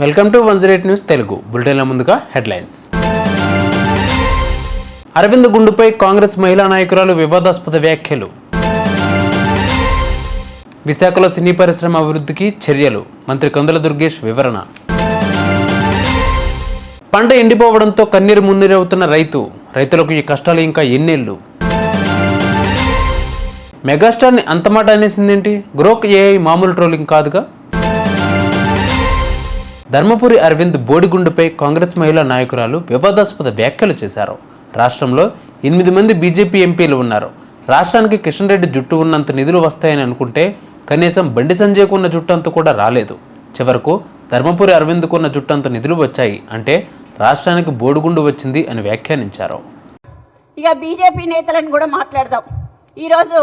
Welcome to one zero eight news Telugu. బులెటిన్ల ముందుగా headlines. Arvind గుండుపై Congress మహిళా నాయకురాలు వివాదాస్పద వ్యాఖ్యలు. విశాఖలో సినీ పరిశ్రమ అభివృద్ధికి చర్యలు. మంత్రి కందుల దుర్గేష్ వివరణ. పంట ఎండిపోవడంతో కన్నీరు మున్నీరవుతున్న రైతు. రైతులకు ఈ కష్టాలు ఇంకా ఎన్నేళ్ళు. మెగాస్టార్ని అంతమాట అనేసిందేంటి? గ్రోక్ ఏఐ మామూలు ట్రోలింగ్ కాదుగా? ధర్మపురి అరవింద్ బోడిగుండుపై కాంగ్రెస్ మహిళా నాయకురాలు వివాదాస్పద వ్యాఖ్యలు చేశారు. రాష్ట్రంలో ఎనిమిది మంది బీజేపీ ఎంపీలు ఉన్నారు. రాష్ట్రానికి కిషన్ రెడ్డి జుట్టు ఉన్నంత నిధులు వస్తాయని అనుకుంటే కనీసం బండి సంజయ్కు ఉన్న అంత కూడా రాలేదు. చివరకు ధర్మపురి అరవింద్కు ఉన్న జుట్టు అంత నిధులు వచ్చాయి. అంటే రాష్ట్రానికి బోడిగుండు వచ్చింది అని వ్యాఖ్యానించారు. ఇక బీజేపీ నేతలను కూడా మాట్లాడదాం. ఈరోజు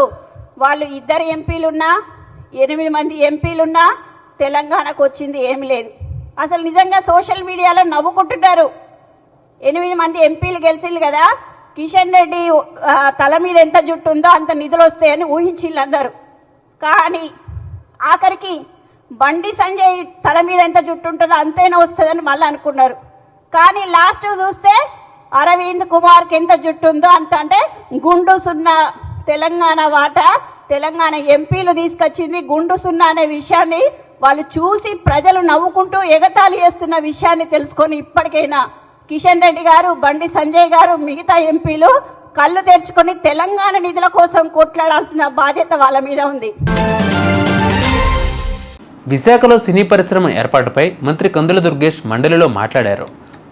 వాళ్ళు ఇద్దరు ఎంపీలున్నా ఎనిమిది మంది ఎంపీలున్నా తెలంగాణకు వచ్చింది ఏమి లేదు. అసలు నిజంగా సోషల్ మీడియాలో నవ్వుకుంటున్నారు. ఎనిమిది మంది ఎంపీలు గెలిచింది కదా? కిషన్ రెడ్డి తల మీద ఎంత జుట్టు ఉందో అంత నిధులు వస్తాయని ఊహించింది అందరూ. కానీ ఆఖరికి బండి సంజయ్ తల మీద ఎంత జుట్టు ఉంటుందో అంతైనా వస్తుందని మళ్ళీ అనుకున్నారు. కానీ లాస్ట్ చూస్తే అరవింద్ కుమార్కి ఎంత జుట్టు ఉందో అంత అంటే గుండు సున్నా తెలంగాణ వాట. తెలంగాణ ఎంపీలు తీసుకొచ్చింది గుండు సున్నా అనే విషయాన్ని వాళ్ళు చూసి ప్రజలు నవ్వుకుంటూ ఎగతాళి చేస్తున్న విషయాన్ని తెలుసుకొని ఇప్పటికైనా కిషన్ రెడ్డి గారు బండి సంజయ్ గారు మిగతా ఎంపీలు కళ్ళు తెరుచుకొని తెలంగాణ నిధుల కోసం కొట్లాడాల్సిన బాధ్యత వాళ్ళ మీద ఉంది. విశాఖలో సినీ పరిశ్రమ ఏర్పాటుపై మంత్రి కందుల దుర్గేష్ మండలిలో మాట్లాడారు.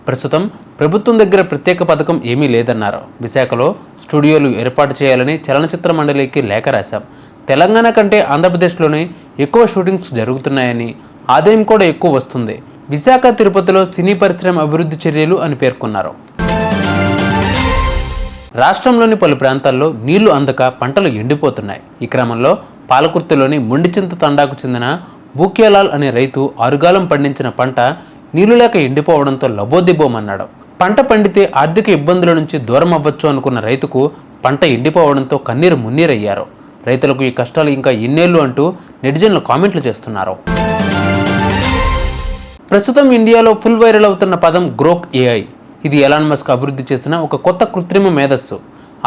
ప్రస్తుతం ప్రభుత్వం దగ్గర ప్రత్యేక పథకం ఏమీ లేదన్నారు. విశాఖలో స్టూడియోలు ఏర్పాటు చేయాలని చలనచిత్ర మండలికి లేఖ రాశాం. తెలంగాణ కంటే ఆంధ్రప్రదేశ్లోనే ఎక్కువ షూటింగ్స్ జరుగుతున్నాయని ఆదాయం కూడా ఎక్కువ వస్తుంది. విశాఖ తిరుపతిలో సినీ పరిశ్రమ అభివృద్ధి చర్యలు అని పేర్కొన్నారు. రాష్ట్రంలోని పలు ప్రాంతాల్లో నీళ్ళు అందక పంటలు ఎండిపోతున్నాయి. ఈ క్రమంలో పాలకుర్తిలోని మొండిచింత తండాకు చెందిన బూక్యాలాల్ అనే రైతు ఆరుగాలం పండించిన పంట నీళ్ళు లేక ఎండిపోవడంతో లబోదిబోమన్నాడు. పంట పండితే ఆర్థిక ఇబ్బందుల నుంచి దూరం అవ్వచ్చు అనుకున్న రైతుకు పంట ఎండిపోవడంతో కన్నీరు మున్నీరయ్యారు. రైతులకు ఈ కష్టాలు ఇంకా ఎన్నేళ్ళు అంటూ నెటిజన్లు కామెంట్లు చేస్తున్నారు. ప్రస్తుతం ఇండియాలో ఫుల్ వైరల్ అవుతున్న పదం గ్రోక్ ఏఐ. ఇది ఎలాన్ మస్క్ అభివృద్ధి చేసిన ఒక కొత్త కృత్రిమ మేధస్సు.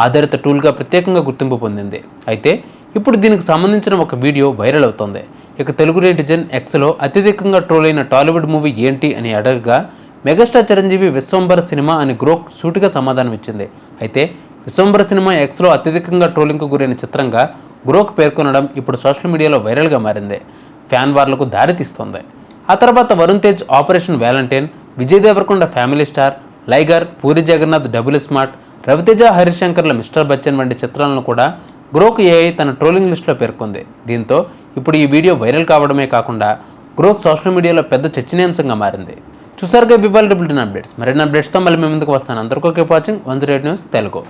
ఆధారిత టూల్గా ప్రత్యేకంగా గుర్తింపు పొందింది. అయితే ఇప్పుడు దీనికి సంబంధించిన ఒక వీడియో వైరల్ అవుతోంది. ఇక తెలుగు నెటిజన్ ఎక్స్లో అత్యధికంగా ట్రోల్ అయిన టాలీవుడ్ మూవీ ఏంటి అని అడగగా మెగాస్టార్ చిరంజీవి విశ్వంబర సినిమా అని గ్రోక్ సూటిగా సమాధానం ఇచ్చింది అయితే విశ్వంబర సినిమా ఎక్స్లో అత్యధికంగా ట్రోలింగ్కు గురైన చిత్రంగా గ్రోక్ పేర్కొనడం ఇప్పుడు సోషల్ మీడియాలో వైరల్గా మారింది. ఫ్యాన్ వార్లకు దారితీస్తోంది ఆ తర్వాత Varun Tej Operation Valentine Vijay Devarakonda Family Star Liger Puri Jagannadh Double Smart Raviteja హరిశంకర్ల mister Bachchan వంటి చిత్రాలను కూడా గ్రోక్ ఏఐ తన ట్రోలింగ్ లిస్టులో పేర్కొంది. దీంతో ఇప్పుడు ఈ వీడియో వైరల్ కావడమే కాకుండా గ్రోక్ సోషల్ మీడియాలో పెద్ద చర్చనీయాంశంగా మారింది. చూసారుగా బిబాల్ బులెటిన్ అప్డేట్స్. మరిన్ని అప్డేట్స్తో మళ్ళీ మీ ముందుకు వస్తాను. అందరికీ watching one zero eight news Telugu.